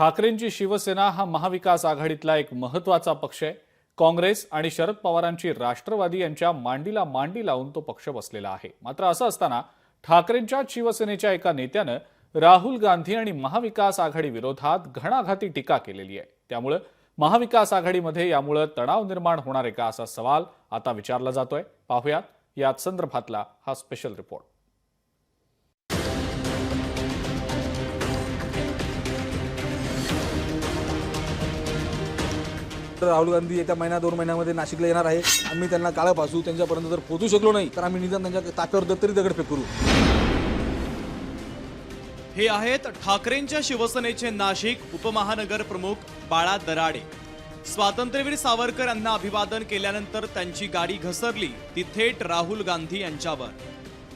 ठाकरेंची शिवसेना हा महाविकास आघाडीतला एक महत्त्वाचा पक्ष आहे. काँग्रेस आणि शरद पवारांची राष्ट्रवादी यांच्या मांडीला मांडी लावून तो पक्ष बसलेला आहे. मात्र असं असताना ठाकरेंच्या शिवसेनेच्या एका नेत्यानं राहुल गांधी आणि महाविकास आघाडी विरोधात घणाघाती टीका केलेली आहे. त्यामुळं महाविकास आघाडीमध्ये यामुळं तणाव निर्माण होणार आहे का असा सवाल आता विचारला जातोय. पाहुयात यात संदर्भातला हा स्पेशल रिपोर्ट तर राहुल गांधी येत्या महिन्या दोन महिन्यामध्ये नाशिकला येणार आहे. आम्ही त्यांना काळं पासू त्यांच्यापर्यंत जर पोहोचू शकलो नाही तर आम्ही निदान त्यांच्या ताफ्यावर तरी दगडफेक करू हे आहेत ठाकरेंच्या शिवसेनेचे नाशिक उपमहानगर प्रमुख बाळा दराडे. स्वातंत्र्यवीर सावरकर यांना अभिवादन केल्यानंतर त्यांची गाडी घसरली ती थेट राहुल गांधी यांच्यावर.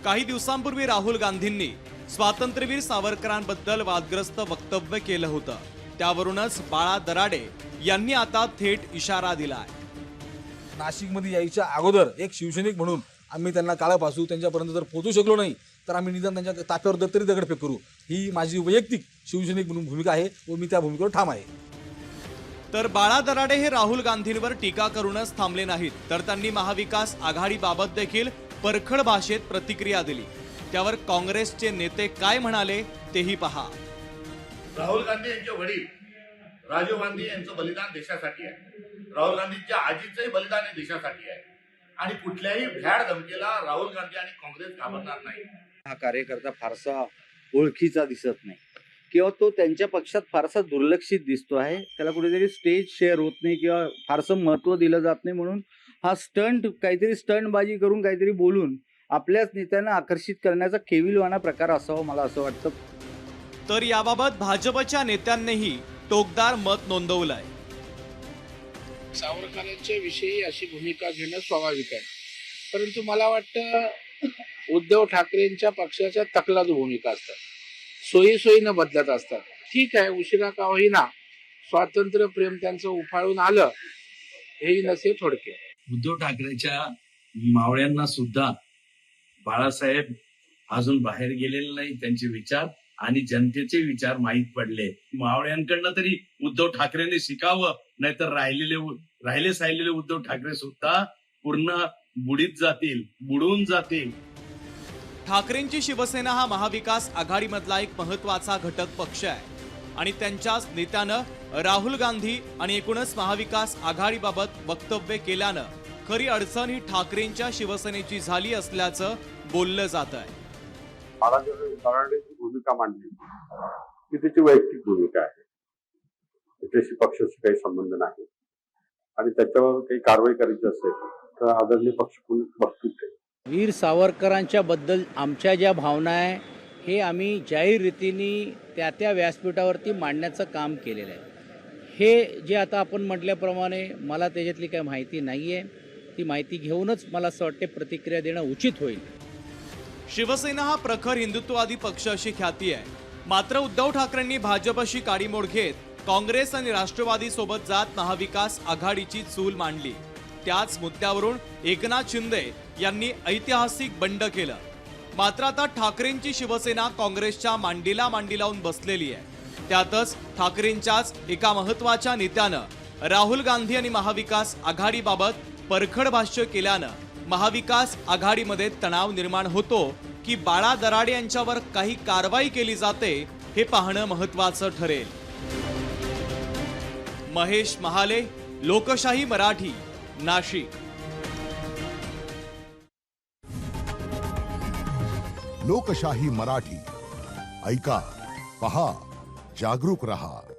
काही दिवसांपूर्वी राहुल गांधींनी स्वातंत्र्यवीर सावरकरांबद्दल वादग्रस्त वक्तव्य केलं होतं. त्यावरूनच बाळा दराडे यांनी आता थेट इशारा दिलाय. नाशिकमध्ये यायच्या अगोदर एक शिवसैनिक म्हणून आम्ही त्यांना काळं पासू त्यांच्यापर्यंत जर पोहोचू शकलो नाही तर आम्ही निदान त्यांच्या ताफ्यावर द- तरी दगडफेक करू. ही माझी वैयक्तिक शिवसैनिक म्हणून भूमिका आहे व मी त्या भूमिकेवर ठाम आहे. तर बाळा दराडे हे राहुल गांधींवर टीका करूनच थांबले नाहीत तर त्यांनी महाविकास आघाडीबाबत देखील परखड भाषेत प्रतिक्रिया दिली. त्यावर काँग्रेसचे नेते काय म्हणाले तेही पहा. राहुल गांधी यांचे वडील राजीव गांधी यांचं बलिदान देशासाठी आहे. राहुल गांधींच्या आजीचंही बलिदान हे देशासाठी आहे. आणि कुठल्याही भ्याड धमकीला राहुल गांधी आणि काँग्रेस घाबरणार नाही. हा कार्यकर्ता फारसा ओळखीचा दिसत नाही. किंवा तो त्यांच्या पक्षात फारसा दुर्लक्षित दिसतो आहे. त्याला कुठेतरी स्टेज शेअर होत नाही किंवा फारसं महत्त्व दिलं जात नाही म्हणून हा स्टंट काहीतरी स्टंटबाजी करून काहीतरी बोलून आपल्याच नेत्यांना आकर्षित करण्याचा केविलवाणा प्रकार असावा मला असं वाटतं. तर याबाबत भाजपच्या नेत्यांनीही टोकदार मत नोंदवलंय. सावरकरांच्या विषयी अशी भूमिका घेणं स्वाभाविक आहे. परंतु मला वाटतं उद्धव ठाकरेंच्या पक्षाच्या तकलादू भूमिका असतात. सोयी सोयीनं बदलत असतात. ठीक आहे उशिरा का होईना स्वातंत्र्य प्रेम त्यांचं उफाळून आलं हेही नसे थोडके. उद्धव ठाकरेच्या मावळ्यांना सुद्धा बाळासाहेब अजून बाहेर गेलेले नाही त्यांचे विचार आणि जनतेचे विचार माहीत पडले. मावळ्यांकडनं तरी उद्धव ठाकरेने शिकावं नाहीतर राहिलेले राहिले साहिलेले उद्धव ठाकरे सुद्धा पूर्ण बुडीत जातील बुडून जातील. ठाकरेंची शिवसेना हा महाविकास आघाडीमधला एक महत्त्वाचा घटक पक्ष आहे. आणि त्यांच्याच नेत्यानं राहुल गांधी आणि एकूणच महाविकास आघाडीबाबत वक्तव्य केल्यानं खरी अडचण ही ठाकरेंच्या शिवसेनेची झाली असल्याचं बोललं जात आहे दराडेची भूमिका मांडली ती त्याची वैयक्तिक भूमिका आहे. त्याच्याशी पक्षाशी काही संबंध नाही. आणि त्याच्यावर काही कारवाई करायची असेल तर आदरणीय पक्ष बघतील वीर सावरकरांच्या बद्दल आमच्या ज्या भावना आहे हे आम्ही जाहीर रीतीने त्या त्या व्यासपीठावरती मांडण्याचं काम केलेलं आहे. हे जे आता आपण म्हटल्याप्रमाणे मला त्याच्यातली काही माहिती नाही आहे ती माहिती घेऊनच मला असं वाटते प्रतिक्रिया देणं उचित होईल. शिवसेना हा प्रखर हिंदुत्ववादी पक्ष अशी ख्याती आहे. मात्र उद्धव ठाकरेंनी भाजपशी काडीमोड घेत काँग्रेस आणि राष्ट्रवादी सोबत जात महाविकास आघाडीची चूल मांडली. त्याच मुद्द्यावरून एकनाथ शिंदे यांनी ऐतिहासिक बंड केलं. मात्र आता ठाकरेंची शिवसेना काँग्रेसच्या मांडीला मांडी लावून बसलेली आहे. त्यातच ठाकरेंच्याच एका महत्त्वाच्या नेत्यानं राहुल गांधी आणि महाविकास आघाडीबाबत परखड भाष्य केल्यानं महाविकास आघाडीमध्ये तणाव निर्माण होतो की बाळा दराडे यांच्यावर काही कारवाई केली जाते हे पाहणं महत्वाचं ठरेल. महेश महाले लोकशाही मराठी नाशिक. लोकशाही मराठी. ऐका पहा जागरूक रहा.